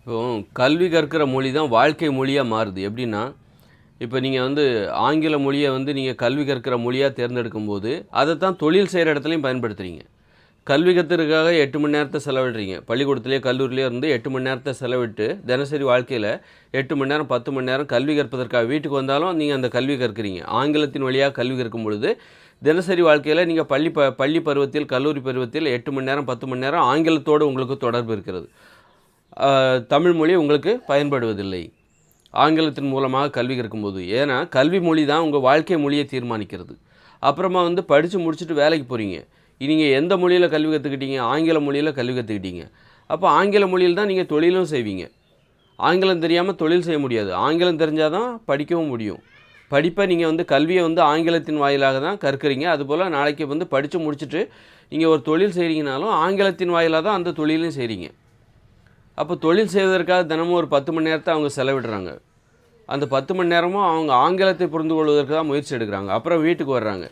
இப்போ கல்வி கற்கிற மொழி தான் வாழ்க்கை மொழியாக மாறுது. எப்படின்னா இப்போ நீங்கள் வந்து ஆங்கில மொழியை வந்து நீங்கள் கல்வி கற்கிற மொழியாக தேர்ந்தெடுக்கும் போது அதை தான் தொழில் செய்கிற இடத்துலையும் பயன்படுத்துகிறீங்க கல்வி கற்றுறதுக்காக எட்டு மணி நேரத்தை செலவிடுறீங்க. பள்ளிக்கூடத்துலேயோ கல்லூரிலேயோ இருந்து எட்டு மணி நேரத்தை செலவிட்டு தினசரி வாழ்க்கையில் எட்டு மணி நேரம் பத்து மணி நேரம் கல்வி கற்பதற்காக வீட்டுக்கு வந்தாலும் நீங்கள் அந்த கல்வி கற்கிறீங்க. ஆங்கிலத்தின் வழியாக கல்வி கற்கும் பொழுது தினசரி வாழ்க்கையில் நீங்கள் பள்ளி ப பள்ளி பருவத்தில் கல்லூரி பருவத்தில் எட்டு மணி நேரம் பத்து மணி நேரம் ஆங்கிலத்தோடு உங்களுக்கு தொடர்பு இருக்கிறது. தமிழ் மொழி உங்களுக்கு பயன்படுவதில்லை. ஆங்கிலத்தின் மூலமாக கல்வி கற்கும்போது. ஏன்னா கல்வி மொழி தான் உங்கள் வாழ்க்கை மொழியை தீர்மானிக்கிறது. அப்புறமா வந்து படித்து முடிச்சுட்டு வேலைக்கு போகிறீங்க நீங்கள் எந்த மொழியில் கல்வி கற்றுக்கிட்டீங்க ஆங்கில மொழியில் கல்வி கற்றுக்கிட்டீங்க அப்போ ஆங்கில மொழியில் தான் நீங்கள் தொழிலும் செய்வீங்க. ஆங்கிலம் தெரியாமல் தொழில் செய்ய முடியாது. ஆங்கிலம் தெரிஞ்சால் தான் படிக்கவும் முடியும். படிப்பை நீங்கள் வந்து கல்வியை வந்து ஆங்கிலத்தின் வாயிலாக தான் கற்கிறீங்க. அதுபோல் நாளைக்கு வந்து படித்து முடிச்சுட்டு நீங்கள் ஒரு தொழில் செய்கிறீங்கனாலும் ஆங்கிலத்தின் வாயிலாக தான் அந்த தொழிலையும் செய்கிறீங்க அப்போ தொழில் செய்வதற்காக தினமும் ஒரு பத்து மணி நேரத்தை அவங்க செலவிடுறாங்க. அந்த பத்து மணி நேரமும் அவங்க ஆங்கிலத்தை புரிந்து கொள்வதற்கு தான் முயற்சி எடுக்கிறாங்க. அப்புறம் வீட்டுக்கு வர்றாங்க.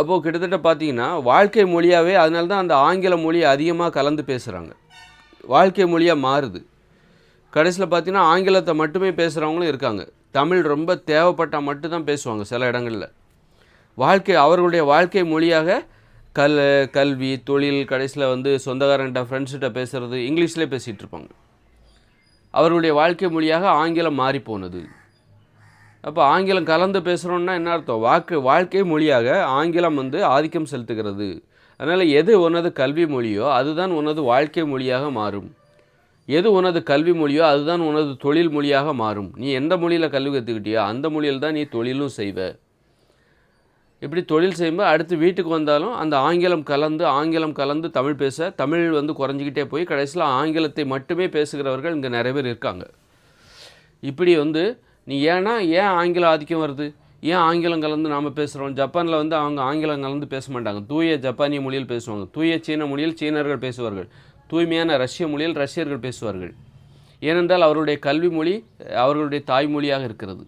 அப்போது கிட்டத்தட்ட பார்த்தீங்கன்னா வாழ்க்கை மொழியாகவே அதனால தான் அந்த ஆங்கில மொழி அதிகமாக கலந்து பேசுகிறாங்க வாழ்க்கை மொழியாக மாறுது. கடைசியில் பார்த்தீங்கன்னா ஆங்கிலத்தை மட்டுமே பேசுகிறவங்களும் இருக்காங்க. தமிழ் ரொம்ப தேவைப்பட்டால் மட்டும்தான் பேசுவாங்க சில இடங்களில். வாழ்க்கை அவர்களுடைய வாழ்க்கை மொழியாக கல் கல்வி தொழில் கடைசியில் வந்து சொந்தக்காரன்கிட்ட ஃப்ரெண்ட்ஸ்கிட்ட பேசுகிறது இங்கிலீஷ்லேயே பேசிகிட்டு இருப்பாங்க. அவர்களுடைய வாழ்க்கை மொழியாக ஆங்கிலம் மாறி போனது. அப்போ ஆங்கிலம் கலந்து பேசுகிறோன்னா என்ன அர்த்தம்? வாக்கு வாழ்க்கை மொழியாக ஆங்கிலம் வந்து ஆதிக்கம் செலுத்துகிறது. அதனால் எது உனது கல்வி மொழியோ அதுதான் உனது வாழ்க்கை மொழியாக மாறும். எது உனது கல்வி மொழியோ அதுதான் உனது தொழில் மொழியாக மாறும். நீ எந்த மொழியில் கல்வி கற்றுக்கிட்டியோ அந்த மொழியில் தான் நீ தொழிலும் செய்வ. இப்படி தொழில் செய்யும்போது அடுத்து வீட்டுக்கு வந்தாலும் அந்த ஆங்கிலம் கலந்து ஆங்கிலம் கலந்து தமிழ் பேச தமிழ் வந்து குறைஞ்சிக்கிட்டே போய் கடைசியில் ஆங்கிலத்தை மட்டுமே பேசுகிறவர்கள் இங்கே நிறைய பேர் இருக்காங்க. இப்படி வந்து நீ ஏன்னா ஏன் ஆங்கில ஆதிக்கம் வருது? ஏன் ஆங்கிலம் கலந்து நாம் பேசுகிறோம் ஜப்பானில் வந்து அவங்க ஆங்கிலம் கலந்து பேச மாட்டாங்க. தூய ஜப்பானிய மொழியில் பேசுவாங்க. தூய சீன மொழியில் சீனர்கள் பேசுவார்கள். தூய்மையான ரஷ்ய மொழியில் ரஷ்யர்கள் பேசுவார்கள். ஏனென்றால் அவருடைய கல்வி மொழி அவர்களுடைய தாய்மொழியாக இருக்கிறது.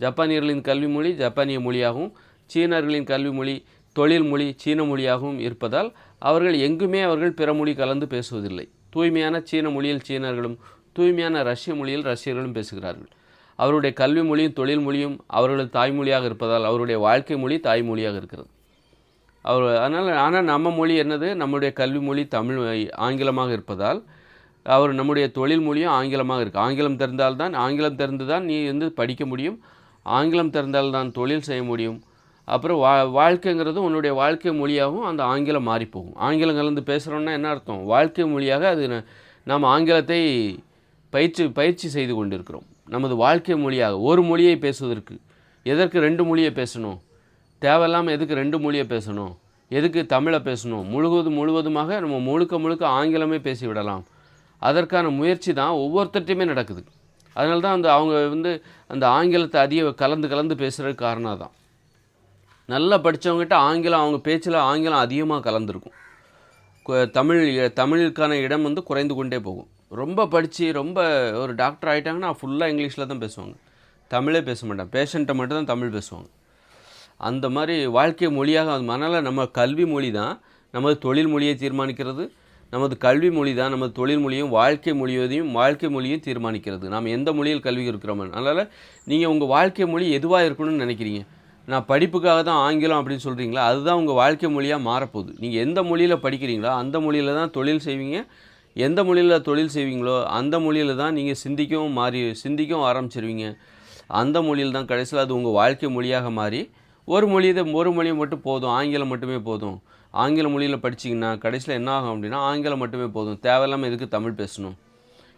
ஜப்பானியர்களின் கல்வி மொழி ஜப்பானிய மொழியாகவும் சீனர்களின் கல்வி மொழி தொழில் மொழி சீன மொழியாகவும் இருப்பதால் அவர்கள் எங்குமே அவர்கள் பிற மொழி கலந்து பேசுவதில்லை. தூய்மையான சீன மொழியில் சீனர்களும் தூய்மையான ரஷ்ய மொழியில் ரஷ்யர்களும் பேசுகிறார்கள். அவருடைய கல்வி மொழியும் தொழில் மொழியும் அவர்களது தாய்மொழியாக இருப்பதால் அவருடைய வாழ்க்கை மொழி தாய்மொழியாக இருக்கிறது. அவர் அதனால் ஆனால் நம்ம மொழி என்னது? நம்முடைய கல்வி மொழி தமிழ் ஆங்கிலமாக இருப்பதால் அவர் நம்முடைய தொழில் மொழியும் ஆங்கிலமாக இருக்குது ஆங்கிலம் தெரிந்தால்தான் ஆங்கிலம் தெரிந்து தான் நீ வந்து படிக்க முடியும். ஆங்கிலம் தெரிந்தால்தான் தொழில் செய்ய முடியும். அப்புறம் வா வாழ்க்கைங்கிறது உன்னுடைய வாழ்க்கை மொழியாகவும் அந்த ஆங்கிலம் மாறிப்போகும். ஆங்கிலம் கலந்து பேசுகிறோன்னா என்ன அர்த்தம்? வாழ்க்கை மொழியாக அது நாம் ஆங்கிலத்தை பயிற்சி பயிற்சி செய்து கொண்டிருக்கிறோம். நமது வாழ்க்கை மொழியாக ஒரு மொழியை பேசுவதற்கு. எதற்கு ரெண்டு மொழியை பேசணும்? தேவையில்லாமல் எதுக்கு ரெண்டு மொழியை பேசணும்? எதுக்கு தமிழை பேசணும்? முழுவதும் முழுவதுமாக நம்ம முழுக்க முழுக்க ஆங்கிலமே பேசிவிடலாம் அதற்கான முயற்சி தான் ஒவ்வொருத்தட்டையுமே நடக்குது. அதனால தான் அந்த அவங்க வந்து அந்த ஆங்கிலத்தை அதிக கலந்து கலந்து பேசுகிறதுக்கு காரணம் தான் நல்லா படித்தவங்ககிட்ட ஆங்கிலம் அவங்க பேச்சில் ஆங்கிலம் அதிகமாக கலந்துருக்கும். தமிழ் தமிழுக்கான இடம் வந்து குறைந்து கொண்டே போகும். ரொம்ப படித்து ரொம்ப ஒரு டாக்டர் ஆகிட்டாங்கன்னா ஃபுல்லாக இங்கிலீஷில் தான் பேசுவாங்க. தமிழே பேச மாட்டாங்க. பேஷண்ட்டை மட்டும் தான் தமிழ் பேசுவாங்க. அந்த மாதிரி வாழ்க்கை மொழியாக அது அதனால் நம்ம கல்வி மொழி தான் நமது தொழில் மொழியை தீர்மானிக்கிறது. நமது கல்வி மொழி தான் நமது தொழில் மொழியும் வாழ்க்கை மொழியதையும் வாழ்க்கை மொழியும் தீர்மானிக்கிறது. நாம் எந்த மொழியில் கல்வி இருக்கிறோம் அதனால் நீங்கள் உங்கள் வாழ்க்கை மொழி எதுவாக இருக்கணும்னு நினைக்கிறீங்க? நான் படிப்புக்காக தான் ஆங்கிலம் அப்படின்னு சொல்கிறீங்களா அதுதான் உங்கள் வாழ்க்கை மொழியாக மாறப்போகுது. நீங்கள் எந்த மொழியில் படிக்கிறீங்களோ அந்த மொழியில் தான் தொழில் செய்வீங்க. எந்த மொழியில் தொழில் செய்வீங்களோ அந்த மொழியில் தான் நீங்கள் சிந்திக்கவும் மாறி சிந்திக்கவும் ஆரம்பிச்சிருவீங்க. அந்த மொழியில் தான் கடைசியில் அது உங்கள் வாழ்க்கை மொழியாக மாறி ஒரு மொழி இதை ஒரு மொழி மட்டும் போதும் ஆங்கிலம் மட்டுமே போதும். ஆங்கில மொழியில் படிச்சீங்கன்னா கடைசியில் என்ன ஆகும் அப்படின்னா ஆங்கிலம் மட்டுமே போதும். தேவையில்லாமல் எதுக்கு தமிழ் பேசணும்?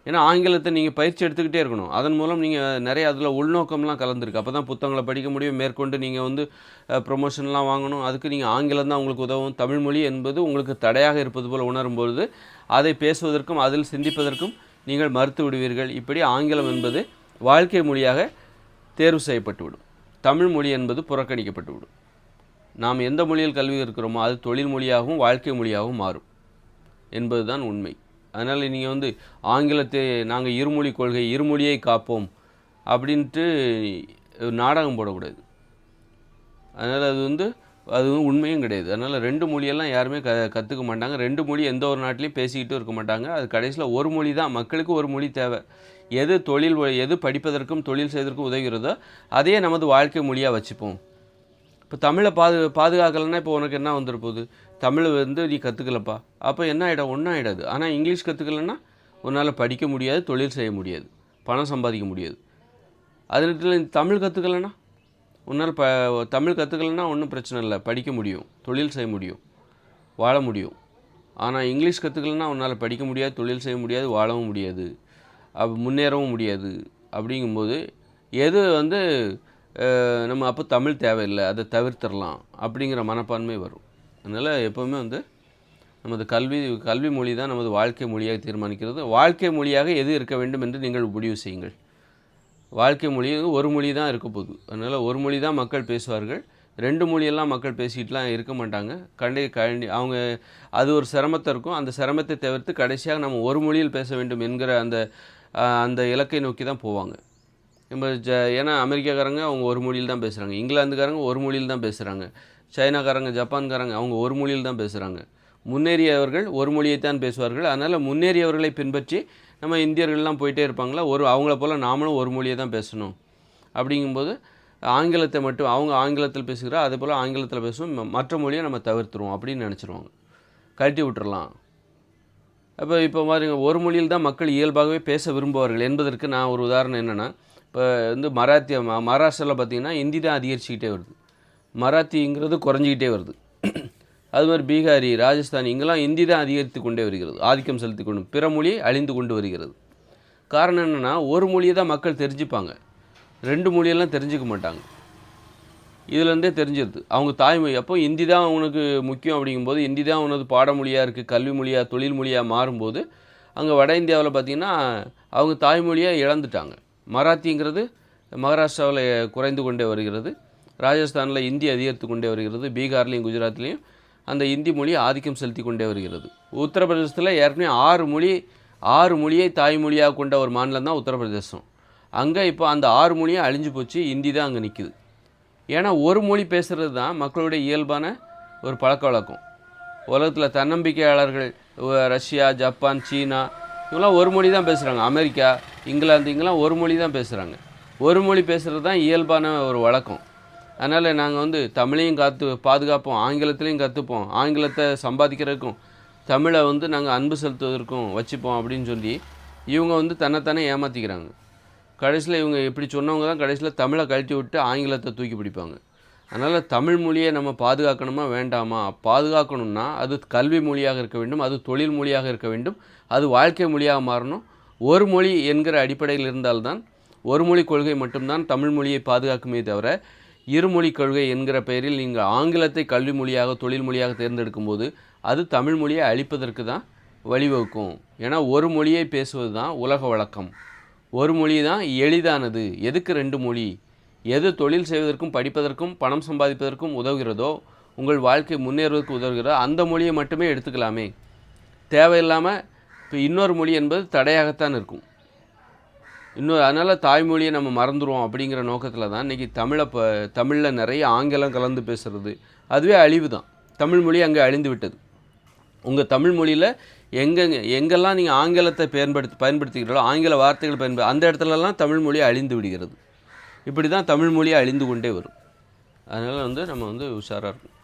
ஏன்னா ஆங்கிலத்தை நீங்கள் பயிற்சி எடுத்துக்கிட்டே இருக்கணும். அதன் மூலம் நீங்கள் நிறைய அதில் உள்நோக்கம்லாம் கலந்துருக்கு. அப்போ தான் புத்தகங்களை படிக்க முடியும். மேற்கொண்டு நீங்கள் வந்து ப்ரொமோஷன்லாம் வாங்கணும். அதுக்கு நீங்கள் ஆங்கிலம் தான் உங்களுக்கு உதவும். தமிழ்மொழி என்பது உங்களுக்கு தடையாக இருப்பது போல் உணரும்பொழுது அதை பேசுவதற்கும் அதில் சிந்திப்பதற்கும் நீங்கள் மறுத்து விடுவீர்கள். இப்படி ஆங்கிலம் என்பது வாழ்க்கை மொழியாக தேர்வு செய்யப்பட்டுவிடும் தமிழ் மொழி என்பது புறக்கணிக்கப்பட்டுவிடும் நாம் எந்த மொழியில் கல்வி இருக்கிறோமோ அது தொழில் மொழியாகவும் வாழ்க்கை மொழியாகவும் மாறும். என்பதுதான் உண்மை. அதனால் நீங்கள் வந்து ஆங்கிலத்தை நாங்கள் இருமொழி கொள்கை இருமொழியை காப்போம் அப்படின்ட்டு நாடகம் போடக்கூடாது. அதனால் அது வந்து அதுவும் உண்மையும் கிடையாது. அதனால் ரெண்டு மொழியெல்லாம் யாருமே க கற்றுக்க மாட்டாங்க. ரெண்டு மொழி எந்த ஒரு நாட்டிலையும் பேசிக்கிட்டும் இருக்க மாட்டாங்க. அது கடைசியில் ஒரு மொழி தான். மக்களுக்கு ஒரு மொழி தேவை. எது தொழில் எது படிப்பதற்கும் தொழில் செய்வதற்கும் உதவுகிறதோ அதையே நமது வாழ்க்கை மொழியாக வச்சுப்போம். இப்போ தமிழை பாது பாதுகாக்கலைன்னா இப்போ உனக்கு என்ன வந்துட போகுது? தமிழ் வந்து நீ கற்றுக்கலப்பா அப்போ என்ன ஆகிடும் ஒன்றும் ஆகிடாது ஆனால் இங்கிலீஷ் கற்றுக்கலன்னா உன்னால் படிக்க முடியாது தொழில் செய்ய முடியாது. பணம் சம்பாதிக்க முடியாது. அது நேரத்தில் தமிழ் கற்றுக்கலன்னா உன்னால் ப தமிழ் கற்றுக்கலன்னா ஒன்றும் பிரச்சனை இல்லை. படிக்க முடியும் தொழில் செய்ய முடியும் வாழ முடியும். ஆனால் இங்கிலீஷ் கற்றுக்கலன்னா உன்னால் படிக்க முடியாது தொழில் செய்ய முடியாது வாழவும் முடியாது. அப்போ முன்னேறவும் முடியாது. அப்படிங்கும்போது எது வந்து நம்ம அப்போ தமிழ் தேவையில்லை அதை தவிர்த்திடலாம் அப்படிங்கிற மனப்பான்மை வரும். அதனால் எப்போவுமே வந்து நமது கல்வி கல்வி மொழி தான் நமது வாழ்க்கை மொழியாக தீர்மானிக்கிறது. வாழ்க்கை மொழியாக எது இருக்க வேண்டும் என்று நீங்கள் முடிவு செய்யுங்கள். வாழ்க்கை மொழி ஒரு மொழி தான் இருக்க போகுது. அதனால் ஒரு மொழி தான் மக்கள் பேசுவார்கள். ரெண்டு மொழியெல்லாம் மக்கள் பேசிக்கிட்டுலாம் இருக்க மாட்டாங்க. கண்டி கண்டி அவங்க அது ஒரு சிரமத்தை இருக்கும். அந்த சிரமத்தை தவிர்த்து கடைசியாக நம்ம ஒரு மொழியில் பேச வேண்டும் என்கிற அந்த அந்த இலக்கை நோக்கி தான் போவாங்க. நம்ம ஜ ஏன்னா அமெரிக்காக்காரங்க அவங்க ஒரு மொழியில் தான் பேசுகிறாங்க இங்கிலாந்துக்காரங்க ஒரு மொழியில் தான் பேசுகிறாங்க சைனாக்காரங்க ஜப்பான்காரங்க அவங்க ஒரு மொழியில் தான் பேசுகிறாங்க முன்னேறியவர்கள் ஒரு மொழியை தான் பேசுவார்கள். அதனால் முன்னேறியவர்களை பின்பற்றி நம்ம இந்தியர்கள்லாம் போயிட்டே இருப்பாங்களா? ஒரு அவங்கள போல் நாமளும் ஒரு மொழியை தான் பேசணும். அப்படிங்கும்போது ஆங்கிலத்தை மட்டும் அவங்க ஆங்கிலத்தில் பேசுகிறா அதே போல் ஆங்கிலத்தில் பேசுவோம் மற்ற மொழியை நம்ம தவிர்த்துருவோம் அப்படின்னு நினச்சிருவாங்க. கழட்டி விட்டுறலாம். அப்போ இப்போ பாருங்க ஒரு மொழியில் தான் மக்கள் இயல்பாகவே பேச விரும்புவார்கள். என்பதற்கு நான் ஒரு உதாரணம் என்னென்னா இப்போ வந்து மராத்திய ம- மகாராஷ்டிராவில் பார்த்திங்கன்னா ஹிந்தி தான் அதிகரிச்சுக்கிட்டே வருது. மராத்திங்கிறது குறைஞ்சிக்கிட்டே வருது. அது மாதிரி பீகாரி ராஜஸ்தான் இங்கெல்லாம் ஹிந்தி தான் அதிகரித்து கொண்டே வருகிறது. ஆதிக்கம் செலுத்தி கொண்டு பிற மொழி அழிந்து கொண்டு வருகிறது. காரணம் என்னென்னா ஒரு மொழியை தான் மக்கள் தெரிஞ்சுப்பாங்க. ரெண்டு மொழியெல்லாம் தெரிஞ்சுக்க மாட்டாங்க. இதுலேருந்தே தெரிஞ்சிருது. அவங்க தாய்மொழி அப்போ இந்தி தான் உனக்கு முக்கியம் அப்படிங்கும்போது இந்தி தான் உனது பாடமொழியாக இருக்குது கல்வி மொழியாக தொழில் மொழியாக மாறும்போது அங்கே வட இந்தியாவில் பார்த்திங்கன்னா அவங்க தாய்மொழியாக இழந்துட்டாங்க. மராத்திங்கிறது மகாராஷ்டிராவில் குறைந்து கொண்டே வருகிறது. ராஜஸ்தானில் இந்தி அதிகரித்து கொண்டே வருகிறது பீகார்லேயும் குஜராத்லேயும் அந்த இந்தி மொழி ஆதிக்கம் செலுத்தி கொண்டே வருகிறது. உத்தரப்பிரதேசத்தில் ஏற்கனவே ஆறு மொழி ஆறு மொழியை தாய்மொழியாக கொண்ட ஒரு மாநிலம் தான் உத்தரப்பிரதேசம். அங்கே இப்போ அந்த ஆறு மொழியும் அழிஞ்சு போச்சு இந்தி தான் அங்கே நிற்கிது ஏன்னா ஒரு மொழி பேசுகிறது தான் மக்களுடைய இயல்பான ஒரு பழக்க வழக்கம். உலகத்தில் தன்னம்பிக்கையாளர்கள் ரஷ்யா ஜப்பான் சீனா இவங்களாம் ஒரு மொழி தான் பேசுகிறாங்க அமெரிக்கா இங்கிலாந்து இங்கெல்லாம் ஒரு மொழி தான் பேசுகிறாங்க ஒரு மொழி பேசுகிறது தான் இயல்பான ஒரு வழக்கம். அதனால் நாங்கள் வந்து தமிழையும் காத்து பாதுகாப்போம். ஆங்கிலத்திலையும் கற்றுப்போம் ஆங்கிலத்தை சம்பாதிக்கிறதுக்கும் தமிழை வந்து நாங்கள் அன்பு செலுத்துவதற்கும் வச்சுப்போம் அப்படின்னு சொல்லி இவங்க வந்து தன்னைத்தானே ஏமாற்றிக்கிறாங்க கடைசியில் இவங்க இப்படி சொன்னவங்க தான் கடைசியில் தமிழை கழட்டி விட்டு ஆங்கிலத்தை தூக்கி பிடிப்பாங்க. அதனால் தமிழ் மொழியை நம்ம பாதுகாக்கணுமா வேண்டாமா? பாதுகாக்கணும்னா அது கல்வி மொழியாக இருக்க வேண்டும் அது தொழில் மொழியாக இருக்க வேண்டும் அது வாழ்க்கை மொழியாக மாறணும். ஒரு மொழி என்கிற அடிப்படையில் இருந்தால்தான் ஒரு மொழி கொள்கை மட்டும்தான் தமிழ் மொழியை பாதுகாக்குமே தவிர இருமொழி கொள்கை என்கிற பெயரில் நீங்கள் ஆங்கிலத்தை கல்வி மொழியாக தொழில் மொழியாக தேர்ந்தெடுக்கும் போது அது தமிழ் மொழியை அழிப்பதற்கு தான் வழிவகுக்கும். ஏன்னா ஒரு மொழியை பேசுவது தான் உலக வழக்கம். ஒரு மொழி தான் எளிதானது. எதுக்கு ரெண்டு மொழி? எது தொழில் செய்வதற்கும் படிப்பதற்கும் பணம் சம்பாதிப்பதற்கும் உதவுகிறதோ உங்கள் வாழ்க்கை முன்னேறுவதற்கு உதவுகிறதோ அந்த மொழியை மட்டுமே எடுத்துக்கலாமே. தேவையில்லாமல் இப்போ இன்னொரு மொழி என்பது தடையாகத்தான் இருக்கும். இன்னொரு அதனால் தாய்மொழியை நம்ம மறந்துடுவோம் அப்படிங்கிற நோக்கத்தில் தான் இன்றைக்கி தமிழை இப்போ தமிழில் நிறைய ஆங்கிலம் கலந்து பேசுகிறது அதுவே அழிவு தான் தமிழ் மொழி அங்கே அழிந்து விட்டது. உங்கள் தமிழ் மொழியில் எங்கெங்க எங்கெல்லாம் நீங்கள் ஆங்கிலத்தை பயன்படுத்தி பயன்படுத்துகிறீர்களோ ஆங்கில வார்த்தைகள் பயன்படு அந்த இடத்துலலாம் தமிழ் மொழி அழிந்து விடுகிறது. இப்படி தான் தமிழ் மொழியை அழிந்து கொண்டே வரும். அதனால் வந்து நம்ம வந்து உஷாராக இருக்கும்